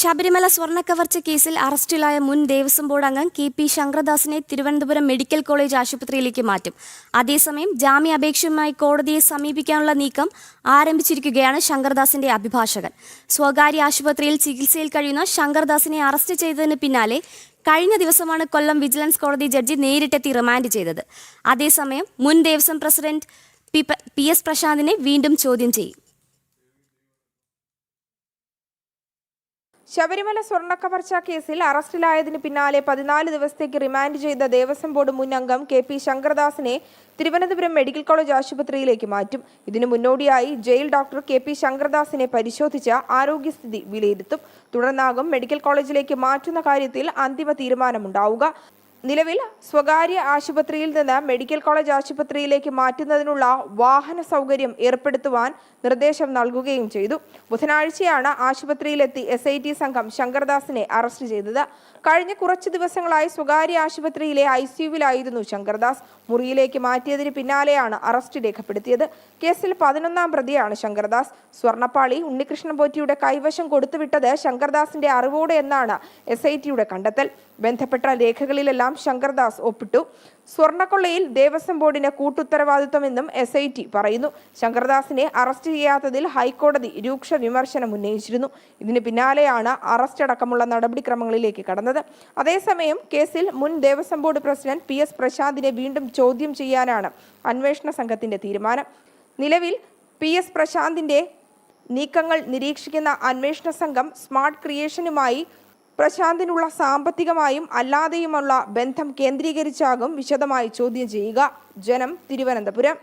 ശബരിമല സ്വർണക്കവർച്ച കേസിൽ അറസ്റ്റിലായ മുൻ ദേവസ്വം ബോർഡ് അംഗം കെ പി ശങ്കരദാസിനെ തിരുവനന്തപുരം മെഡിക്കൽ കോളേജ് ആശുപത്രിയിലേക്ക് മാറ്റും. അതേസമയം ജാമ്യാപേക്ഷയുമായി കോടതിയെ സമീപിക്കാനുള്ള നീക്കം ആരംഭിച്ചിരിക്കുകയാണ് ശങ്കർദാസിന്റെ അഭിഭാഷകൻ. സ്വകാര്യ ആശുപത്രിയിൽ ചികിത്സയിൽ കഴിയുന്ന ശങ്കർദാസിനെ അറസ്റ്റ് ചെയ്തതിന് പിന്നാലെ കഴിഞ്ഞ ദിവസമാണ് കൊല്ലം വിജിലൻസ് കോടതി ജഡ്ജി നേരിട്ടെത്തി റിമാൻഡ് ചെയ്തത്. അതേസമയം മുൻ ദേവസ്വം പ്രസിഡന്റ് പി എസ് പ്രശാന്തിനെ വീണ്ടും ചോദ്യം ചെയ്യും. ശബരിമല സ്വർണക്കവർച്ച കേസിൽ അറസ്റ്റിലായതിന് പിന്നാലെ പതിനാല് ദിവസത്തേക്ക് റിമാൻഡ് ചെയ്ത ദേവസ്വം ബോർഡ് മുൻ അംഗം കെ പി ശങ്കർദാസിനെ തിരുവനന്തപുരം മെഡിക്കൽ കോളേജ് ആശുപത്രിയിലേക്ക് മാറ്റും. ഇതിനു മുന്നോടിയായി ജയിൽ ഡോക്ടർ കെ പി ശങ്കർദാസിനെ പരിശോധിച്ച് ആരോഗ്യസ്ഥിതി വിലയിരുത്തും. തുടർന്നാകും മെഡിക്കൽ കോളേജിലേക്ക് മാറ്റുന്ന കാര്യത്തിൽ അന്തിമ തീരുമാനമുണ്ടാവുക. നിലവിൽ സ്വകാര്യ ആശുപത്രിയിൽ നിന്ന് മെഡിക്കൽ കോളേജ് ആശുപത്രിയിലേക്ക് മാറ്റുന്നതിനുള്ള വാഹന സൗകര്യം ഏർപ്പെടുത്തുവാൻ നിർദ്ദേശം നൽകുകയും ചെയ്തു. ബുധനാഴ്ചയാണ് ആശുപത്രിയിലെത്തി എസ് ഐ ടി സംഘം ശങ്കർദാസിനെ അറസ്റ്റ് ചെയ്തത്. കഴിഞ്ഞ കുറച്ച് ദിവസങ്ങളായി സ്വകാര്യ ആശുപത്രിയിലെ ഐ സിയുവിലായിരുന്നു ശങ്കർദാസ്. മുറിയിലേക്ക് മാറ്റിയതിന് പിന്നാലെയാണ് അറസ്റ്റ് രേഖപ്പെടുത്തിയത്. കേസിൽ പതിനൊന്നാം പ്രതിയാണ് ശങ്കർദാസ്. സ്വർണപ്പാളി ഉണ്ണികൃഷ്ണൻ പോറ്റിയുടെ കൈവശം കൊടുത്തുവിട്ടത് ശങ്കർദാസിന്റെ അറിവോടെ എന്നാണ് എസ് ഐ ടിയുടെ കണ്ടെത്തൽ. ബന്ധപ്പെട്ട രേഖകളിലെല്ലാം ശങ്കർദാസ് ഒപ്പിട്ടു. സ്വർണക്കൊള്ളയിൽ ദേവസ്വം ബോർഡിന് കൂട്ടുത്തരവാദിത്വമെന്നും എസ് ഐ ടി പറയുന്നു. ശങ്കർദാസിനെ അറസ്റ്റ് ചെയ്യാത്തതിൽ ഹൈക്കോടതി രൂക്ഷ വിമർശനം ഉന്നയിച്ചിരുന്നു. ഇതിന് പിന്നാലെയാണ് അറസ്റ്റ് അടക്കമുള്ള നടപടിക്രമങ്ങളിലേക്ക് കടന്നത്. അതേസമയം കേസിൽ മുൻ Devaswom board president P S പ്രശാന്തിനെ വീണ്ടും ചോദ്യം ചെയ്യാനാണ് അന്വേഷണ സംഘത്തിന്റെ തീരുമാനം. നിലവിൽ പി എസ് പ്രശാന്തിന്റെ നീക്കങ്ങൾ നിരീക്ഷിക്കുന്ന അന്വേഷണ സംഘം സ്മാർട്ട് ക്രിയേഷനുമായി പ്രശാന്തിനുള്ള സാമ്പത്തികമായും അല്ലാതെയുമുള്ള ബന്ധം കേന്ദ്രീകരിച്ചാകും വിശദമായി ചോദ്യം ചെയ്യുക. ജനം തിരുവനന്തപുരം.